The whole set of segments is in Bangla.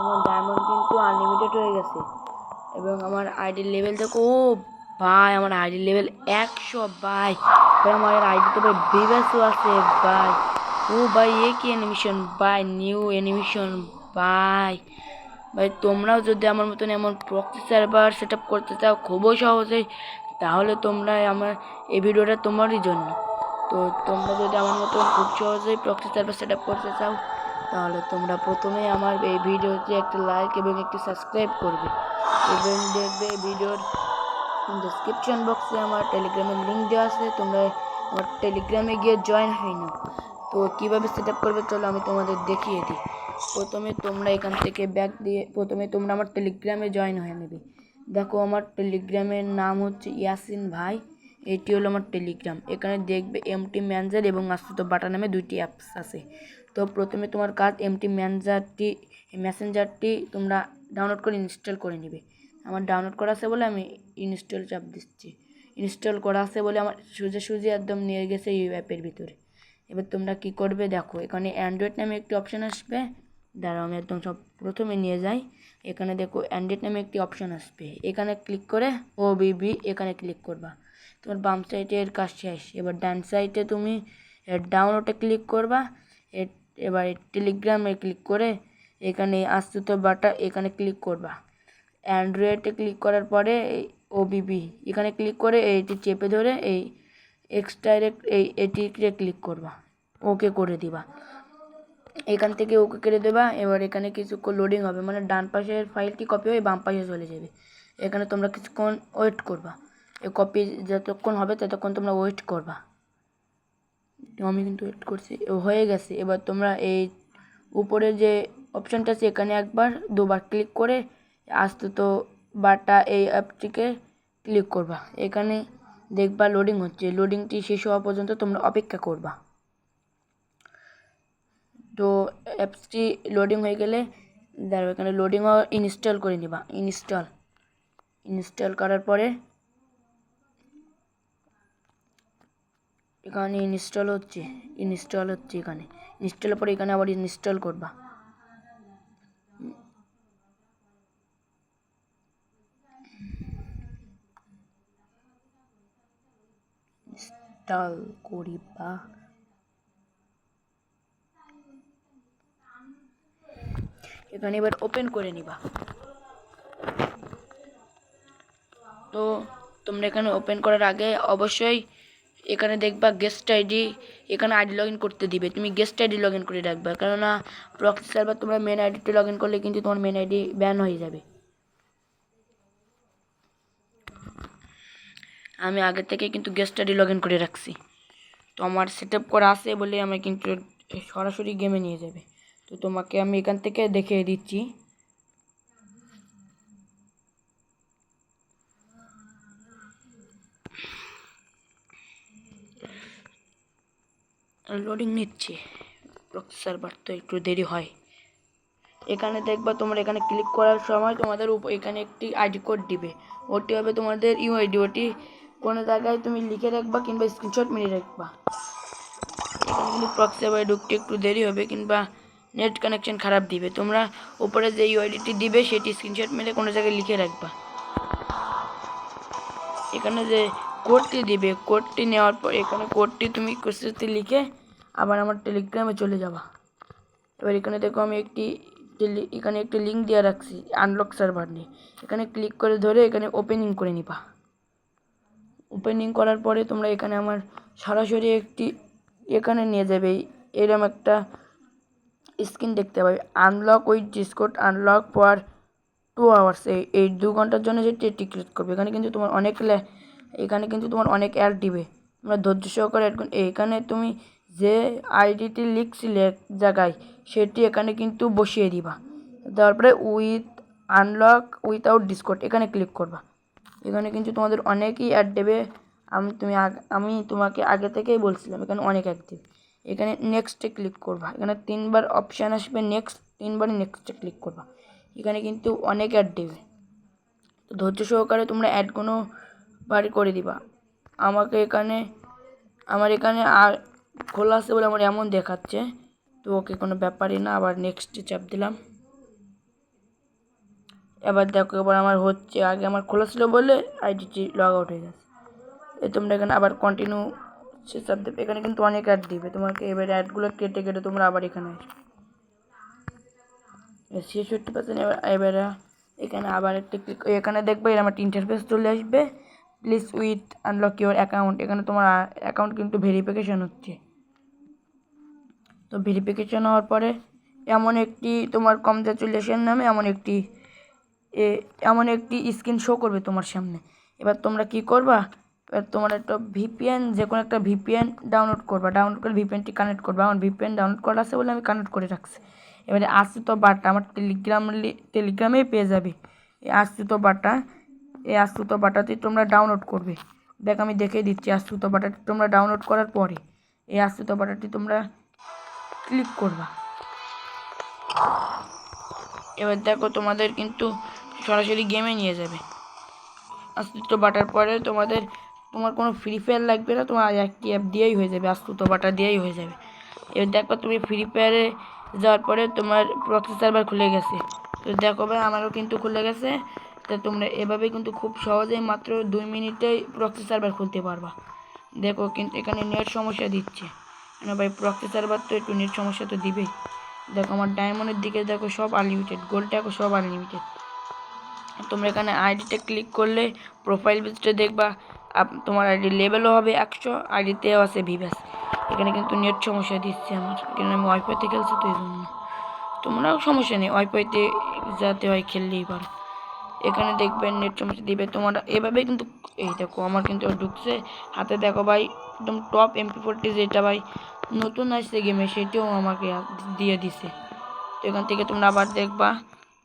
আমার ডায়মন্ড কিন্তু আনলিমিটেড হয়ে গেছে। এবং আমার আইডির লেভেল দেখো, ও ভাই, আমার আইডির লেভেল একশো, ভাই। আমার আইডিতে ভাই বিবেসও আছে, ভাই। ও ভাই, এ কি অ্যানিমেশন ভাই নিউ অ্যানিমেশন ভাই। ভাই, তোমরাও যদি আমার মতন এমন প্রক্সি সার্ভার সেট আপ করতে চাও, খুবই সহজেই, তাহলে তোমরা আমার এই ভিডিওটা তোমারই জন্য। তো তোমরা যদি আমার মতন খুব সহজেই প্রক্সি সার্ভার সেট আপ করতে চাও তাহলে তোমরা প্রথমে আমার এই ভিডিওতে একটা লাইক এবং একটি সাবস্ক্রাইব করবে। এবং দেখবে ভিডিওর ডিসক্রিপশন বক্সে আমার টেলিগ্রামের লিঙ্ক দেওয়া আছে। তোমরা আমার টেলিগ্রামে গিয়ে জয়েন হয়ে নাও। তো কীভাবে সেট আপ করবে চলো আমি তোমাদের দেখিয়ে দিই। প্রথমে তোমরা এখান থেকে ব্যাক দিয়ে, প্রথমে তোমরা আমার টেলিগ্রামে জয়েন হয়ে নেবে। দেখো আমার টেলিগ্রামের নাম হচ্ছে ইয়াসিন ভাই। এটি হলো আমার টেলিগ্রাম এখানে দেখবে এমটি ম্যানেজার এবং আশ্রিত বাটা নামে দুইটি অ্যাপস আছে। তো প্রথমে তোমার কাজ এমটি ম্যানেজারটি মেসেঞ্জারটি তোমরা ডাউনলোড করে ইনস্টল করে নেবে। আমার ডাউনলোড করা আছে বলে আমি ইনস্টল চাপ দিচ্ছি। ইনস্টল করা আছে বলে আমার সোজা সুজি একদম নিয়ে গেছে এই অ্যাপের ভিতরে। এবার তোমরা কি করবে দেখো, এখানে অ্যান্ড্রয়েড নামে একটি অপশান আসবে। দাঁড়াও, আমি একদম সব প্রথমে নিয়ে যাই। এখানে দেখো অ্যান্ড্রয়েড নামে একটি অপশান আসবে। এখানে ক্লিক করে ও বিবি এখানে ক্লিক করবা। তোমার বাম সাইডে এর কাজ শেষ। এবার ডান সাইডে তুমি ডাউনলোডে ক্লিক করবা। এবার টেলিগ্রামে ক্লিক করে এখানে আস্তুত বাটা এখানে ক্লিক করবা। অ্যান্ড্রয়েডে ক্লিক করার পরে ওবিবি এখানে ক্লিক করে এইটি চেপে ধরে এই এক্স ডাইরেক্ট এই এটিতে ক্লিক করবা। ওকে করে দিবা। এখান থেকে ওকে করে দেবা। এবার এখানে কিছুক্ষণ লোডিং হবে। মানে ডান পাশের ফাইলটি কপি হয়ে বাম পাশে চলে যাবে। এখানে তোমরা কিছুক্ষণ ওয়েট করবা। এই কপি যতক্ষণ হবে ততক্ষণ তোমরা ওয়েট করবা। আমি কিন্তু ওয়েট করছি। হয়ে গেছে। এবার তোমরা এই উপরে যে অপশানটা আছে, এখানে একবার দুবার ক্লিক করে আসতে তো বাটা এই অ্যাপটিকে ক্লিক করবা। এখানে দেখবা লোডিং হচ্ছে। লোডিংটি শেষ হওয়া পর্যন্ত তোমরা অপেক্ষা করবা। তো অ্যাপসটি লোডিং হয়ে গেলে দাঁড়াও, এখানে লোডিং ইনস্টল করে নিবা। ইনস্টল ইনস্টল করার পরে এখানে ইনস্টল হচ্ছে ইনস্টল হচ্ছে এখানে। ইনস্টলের পরে এখানে আবার ইনস্টল করবা। ইনস্টল করিবা। এখানে এবার ওপেন করে নিবা। তো তোমরা এখানে ওপেন করার আগে অবশ্যই এখানে দেখবা গেস্ট আইডি এখানে আইডি লগ করতে দিবে। তুমি গেস্ট আইডি লগ করে রাখবা। কেননা প্রক্সি সার্ভার তোমরা মেন আইডিতে লগ করলে কিন্তু তোমার মেন আইডি ব্যান হয়ে যাবে। আমি আগে থেকে কিন্তু গেস্ট আইডি লগ করে রাখছি। তো আমার সেট করা আছে বলে আমি কিন্তু সরাসরি গেমে নিয়ে যাবে। তো তোমাকে আমি এখান থেকে দেখিয়ে দিচ্ছি। লোডিং নিচ্ছে। সার্ভার তো একটু দেরি হয়। এখানে দেখবা তোমরা এখানে ক্লিক করার সময় তোমাদের এখানে একটি আইডি কোড দিবে। ওটি হবে তোমাদের ইউ ইউআইডি ওটি কোনো জায়গায় তুমি লিখে রাখবা কিংবা স্ক্রিনশট মেরে রাখবা। কিন্তু প্রক্সি ঢুকতে একটু দেরি হবে কিংবা নেট কানেকশন খারাপ দিবে। তোমরা উপরে যে ইউআইডিটি দিবে সেটি স্ক্রিনশট মেরে কোনো জায়গায় লিখে রাখবা। এখানে যে কোডটি দিবে। কোডটি নেওয়ার পর এখানে কোডটি তুমি কুস্তিতে লিখে আবার আমার টেলিগ্রামে চলে যাবা। এবার এখানে দেখো আমি একটি এখানে একটি লিঙ্ক দিয়ে রাখছি আনলক সার্ভার নিয়ে। এখানে ক্লিক করে ধরে এখানে ওপেনিং করে নিবা। ওপেনিং করার পরে তোমরা এখানে আমার সরাসরি একটি এখানে নিয়ে যাবে। এরম একটা স্ক্রিন দেখতে পাবে। Unlock with Discord unlock for two hours এই দু ঘণ্টার জন্য এটি ক্লিক করবে। এখানে কিন্তু তোমার অনেক এখানে কিন্তু তোমার অনেক অ্যাড দিবে। তোমরা ধৈর্য সহকারে add করুন। এখানে তুমি যে আইডিটি লিখছিলে এক জায়গায়, সেটি এখানে কিন্তু বসিয়ে দিবা। তারপরে উইথ আনলক উইথাউট ডিসকোড এখানে ক্লিক করবা। এখানে কিন্তু তোমাদের অনেকই অ্যাড দেবে। আমি তুমি আমি তোমাকে আগে থেকেই বলছিলাম, এখানে অনেক অ্যাড দেবে। এখানে নেক্সটে ক্লিক করবা। এখানে তিনবার অপশান আসবে নেক্সট তিনবার নেক্সটে ক্লিক করবা। এখানে কিন্তু অনেক অ্যাড দেবে। ধৈর্য সহকারে তোমরা অ্যাডগুলো বাড়ি করে দিবা। আমাকে এখানে, আমার এখানে আর খোলা আছে বলে আমার এমন দেখাচ্ছে। তো ওকে কোনো ব্যাপারই না, আবার নেক্সটে চাপ দিলাম। এবার দেখো, এবার আমার হচ্ছে, আগে আমার খোলা ছিল বলে আইডিটি লগ আউট হয়ে গেছে। এ তোমরা এখানে আবার কন্টিনিউ সে চাপ দেবে। এখানে কিন্তু অনেক অ্যাড দিবে। তোমাকে এবার অ্যাডগুলো কেটে কেটে তোমরা আবার এখানে আসবে। ছেষট্টি পার্সেন্ট এবার, এবারে, এখানে আবার একটা ক্লিক এখানে দেখবে এর আমার ইন্টারফেস চলে আসবে। Please with unlock your account এখানে তোমার অ্যাকাউন্ট কিন্তু ভেরিফিকেশান হচ্ছে। তো ভেরিফিকেশান হওয়ার পরে এমন একটি তোমার কংগ্রাচুলেশন নামে এমন একটি এমন একটি স্ক্রিন শো করবে তোমার সামনে। এবার তোমরা কি করবা? এবার তোমার একটা ভিপিএন যে কোনো একটা ভিপিএন ডাউনলোড করবা। ডাউনলোড করে ভিপিএনটি কানেক্ট করবা। আমার ভিপিএন ডাউনলোড করা আছে বলে আমি কানেক্ট করে রাখছি। এবারে আসছে তো বারটা আমার টেলিগ্রাম টেলিগ্রামেই পেয়ে যাবে। এই আসছে তো বারটা এই আস্তুত বাটাটি তোমরা ডাউনলোড করবে। দেখ, আমি দেখে দিচ্ছি আস্তুত বাটাটি তোমরা ডাউনলোড করার পরে এই আস্তুত বাটাটি তোমরা ক্লিক করবা। এবার দেখো তোমাদের কিন্তু সরাসরি গেমে নিয়ে যাবে। আস্তুত বাটার পরে তোমাদের, তোমার কোনো ফ্রি ফায়ার লাগবে না, তোমার একটি অ্যাপ দিয়েই হয়ে যাবে, আস্তুত বাটা দিয়েই হয়ে যাবে। এবার দেখো তুমি ফ্রি ফায়ারে যাওয়ার পরে তোমার প্রক্সি সার্ভার খুলে গেছে। তো দেখো ভাই, আমারও কিন্তু খুলে গেছে। তো তোমরা এভাবে কিন্তু খুব সহজেই মাত্র দুই মিনিটেই প্রক্সি সার্ভার খুলতে পারবা। দেখো কিন্তু এখানে নেট সমস্যা দিচ্ছে। না ভাই প্রক্সি সার্ভার তো একটু নেট সমস্যা তো দিবেই। দেখো আমার ডায়মন্ডের দিকে দেখো সব আনলিমিটেড দেখো সব আনলিমিটেড তোমরা এখানে আইডিতে ক্লিক করলে প্রোফাইল ভিজিটে দেখবা। তোমার আইডি লেভেলও হবে একশো আইডিতেও আছে ভিভাস এখানে কিন্তু নেট সমস্যা দিচ্ছে আমার। এখানে আমি ওয়াইফাইতে খেলছি তো এই জন্য তোমরাও সমস্যা নেই ওয়াইফাইতে যাতে হয় খেললেই পারো। এখানে দেখবেন নেট সমস্যা দিবে। তোমরা এভাবে কিন্তু, এই দেখো আমার কিন্তু ঢুকছে। হাতে দেখো ভাই, একদম টপ এমপি ফোরটি যেটা ভাই নতুন আসছে গেমে সেটাও আমাকে দিয়ে দিছে। তো এখান থেকে তোমরা আবার দেখবা।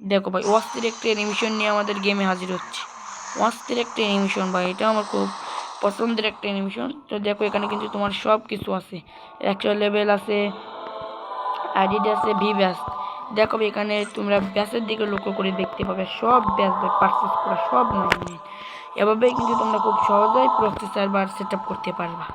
দেখো ভাই, অস্থির একটা অ্যানিমেশন নিয়ে আমাদের গেমে হাজির হচ্ছে। অস্থির একটা অ্যানিমেশন ভাই এটা আমার খুব পছন্দের একটা অ্যানিমেশন তো দেখো এখানে কিন্তু তোমার সব কিছু আছে। একশো লেভেল আছে আইডিড আছে ভি ব্যাস দেখো এখানে তোমরা ব্যাসের দিকে লক্ষ্য করে দেখতে পাবে, সব ব্যাস পারচেস করা সব নাম এভাবেই কিন্তু তোমরা খুব সহজেই প্রসেসার বা সেট করতে পারবা।